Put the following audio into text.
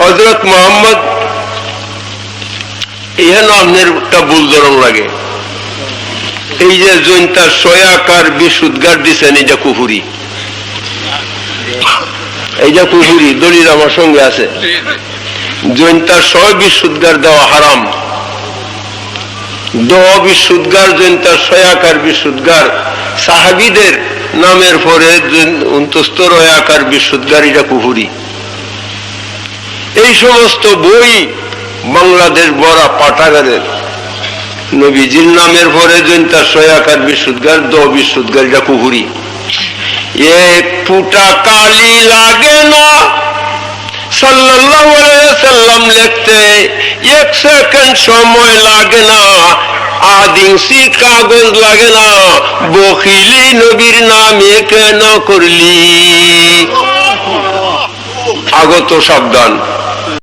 হজরত মোহাম্মদ ইহান আপনার ভুল ধরন লাগে। এই যে জৈন্তা সয়াকার বিশুদ্গার দিছেন এই যে কুহুরি। এই যে কুহুরি, দলিল আমার সঙ্গে আছে। জৈন্তার ছয় বিশুদ্গার দেওয়া হারাম। দ বিশুদ্গার জৈন্তার সয়াকার বিশুদ্গার সাহাবিদের নামের পরে অন্তস্থ রয়াকার বিশুদ্গার এটা কুহুরি। এই সমস্ত বই বাংলাদেশ বড়া পাঠাগারের। নবীজির নামের পরে জৈন্তা সয়াকার বিশুদ্গার দ বিশুদ্গার এটা কুহুরি। এক ফুটা কালি লাগে না। সাল্লাল্লাহু সাল্লাম লিখতে, এক সেকেন্ড সময় লাগে না। ইঞ্চি কাগজ লাগে না। বকিলি নবীর নামে কেন করলি? আগত সাবধান।